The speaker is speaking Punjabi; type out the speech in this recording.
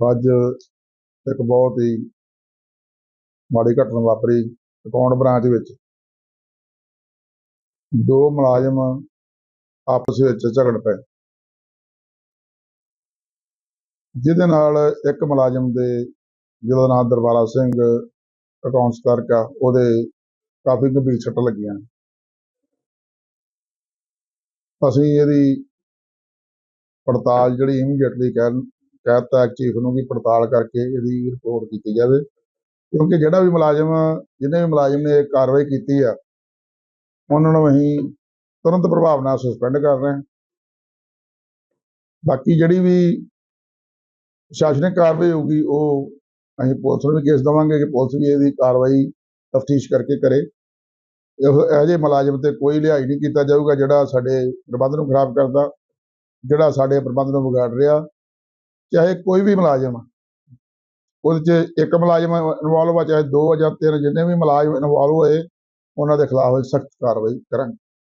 ਅੱਜ ਇੱਕ ਬਹੁਤ ਹੀ ਮਾੜੀ ਘਟਨਾ ਵਾਪਰੀ ਅਕਾਊਂਟ ਬ੍ਰਾਂਚ ਵਿੱਚ? ਦੋ ਮੁਲਾਜ਼ਮ ਆਪਸ ਵਿੱਚ ਝਗੜ ਪਏ। ਜਿਹਦੇ ਨਾਲ ਇੱਕ ਮੁਲਾਜ਼ਮ ਦੇ ਜਿਹਦਾ ਨਾਮ ਦਰਬਾਰਾ ਸਿੰਘ ਅਕਾਊਂਟਸ ਕਲਰਕ ਉਹਦੇ ਕਾਫੀ ਗੰਭੀਰ ਸੱਟਾਂ ਲੱਗੀਆਂ। ਅਸੀਂ ਇਹਦੀ ਪੜਤਾਲ ਜਿਹੜੀ ਇਮੀਡੀਏਟਲੀ ਕਹਿ ਕਹਿ ਚੀਫ ਨੂੰ ਵੀ ਪੜਤਾਲ ਕਰਕੇ ਇਹਦੀ ਰਿਪੋਰਟ ਕੀਤੀ ਜਾਵੇ। ਕਿਉਂਕਿ ਜਿਹੜਾ ਵੀ ਮੁਲਾਜ਼ਮ ਜਿਹਨੇ ਵੀ ਮੁਲਾਜ਼ਮ ਨੇ ਇਹ ਕਾਰਵਾਈ ਕੀਤੀ ਆ, ਉਹਨਾਂ ਨੂੰ ਅਸੀਂ ਤੁਰੰਤ ਪ੍ਰਭਾਵ ਨਾਲ ਸਸਪੈਂਡ ਕਰ ਰਹੇ ਹਾਂ। ਬਾਕੀ ਜਿਹੜੀ ਵੀ ਪ੍ਰਸ਼ਾਸਨਿਕ ਕਾਰਵਾਈ ਹੋਊਗੀ, ਉਹ ਅਸੀਂ ਪੁਲਿਸ ਨੂੰ ਵੀ ਕੇਸ ਦੇਵਾਂਗੇ ਕਿ ਪੁਲਿਸ ਵੀ ਇਹਦੀ ਕਾਰਵਾਈ ਤਫਤੀਸ਼ ਕਰਕੇ ਕਰੇ। ਇਹੋ ਇਹੋ ਜਿਹੇ ਮੁਲਾਜ਼ਮ ਤੇ ਕੋਈ ਲਿਹਾਜ਼ ਨਹੀਂ ਕੀਤਾ ਜਾਊਗਾ ਜਿਹੜਾ ਸਾਡੇ ਪ੍ਰਬੰਧ ਨੂੰ ਖਰਾਬ ਕਰਦਾ, ਜਿਹੜਾ ਸਾਡੇ ਪ੍ਰਬੰਧ ਨੂੰ ਵਿਗਾੜ ਰਿਹਾ। ਚਾਹੇ ਕੋਈ ਵੀ ਮੁਲਾਜ਼ਮ ਉਹਦੇ 'ਚ ਇੱਕ ਮੁਲਾਜ਼ਮ ਇਨਵੋਲਵ ਆ, ਚਾਹੇ ਦੋ ਜਾਂ ਤਿੰਨ ਜਿੰਨੇ ਵੀ ਮੁਲਾਜ਼ਮ ਇਨਵੋਲਵ ਹੋਏ, ਉਹਨਾਂ ਦੇ ਖਿਲਾਫ ਸਖਤ ਕਾਰਵਾਈ ਕਰਾਂਗੇ।